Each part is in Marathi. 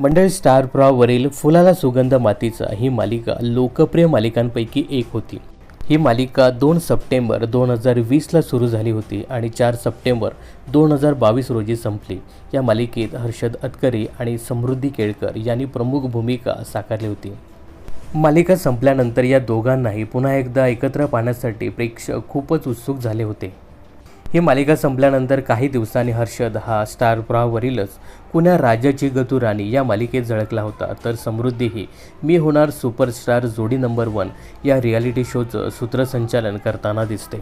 मंडळ स्टार प्रॉवरील फुलाला सुगंध मातीचा ही मालिका लोकप्रिय मालिकांपैकी एक होती. ही मालिका दोन सप्टेंबर दोन हजार वीसला सुरू झाली होती आणि चार सप्टेंबर दोन हजार बावीस रोजी संपली. या मालिकेत हर्षद अतकरी आणि समृद्धी केळकर यांनी प्रमुख भूमिका साकारली होती. मालिका संपल्यानंतर या दोघांनाही पुन्हा एकदा एकत्र पाहण्यासाठी प्रेक्षक खूपच उत्सुक झाले होते. ही मालिका संपल्यानंतर काही दिवसांनी हर्षद हा स्टार प्रवावरीलच कुण्या राजाची गतू राणी या मालिकेत झळकला होता. तर समृद्धीही मी होणार सुपरस्टार जोडी नंबर वन या रियालिटी शोचं सूत्रसंचालन करताना दिसते.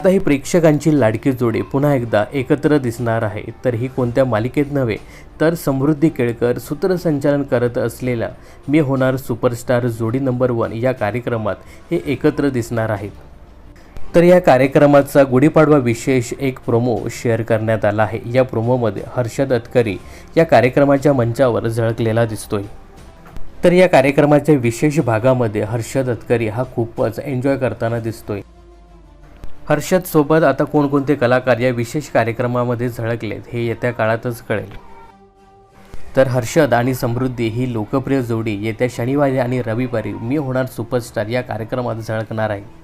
आता ही प्रेक्षकांची लाडकी जोडी पुन्हा एकदा एकत्र दिसणार आहे. तर ही कोणत्या मालिकेत नव्हे तर समृद्धी केळकर सूत्रसंचालन करत असलेल्या मी होणार सुपरस्टार जोडी नंबर वन या कार्यक्रमात हे एकत्र दिसणार आहेत. तर या कार्यक्रमाचा गुढीपाडवा विशेष एक प्रोमो शेअर करण्यात आला आहे. या प्रोमोमध्ये हर्षद अतकरी या कार्यक्रमाच्या मंचावर झळकलेला दिसतोय. तर या कार्यक्रमाच्या विशेष भागामध्ये हर्षद अतकरी हा खूपच एन्जॉय करताना दिसतोय. हर्षद सोबत आता कोणकोणते कलाकार या विशेष कार्यक्रमामध्ये झळकलेत हे येत्या काळातच कळेल. तर हर्षद आणि समृद्धी ही लोकप्रिय जोडी येत्या शनिवारी आणि रविवारी मी होणार सुपरस्टार या कार्यक्रमात झळकणार आहे.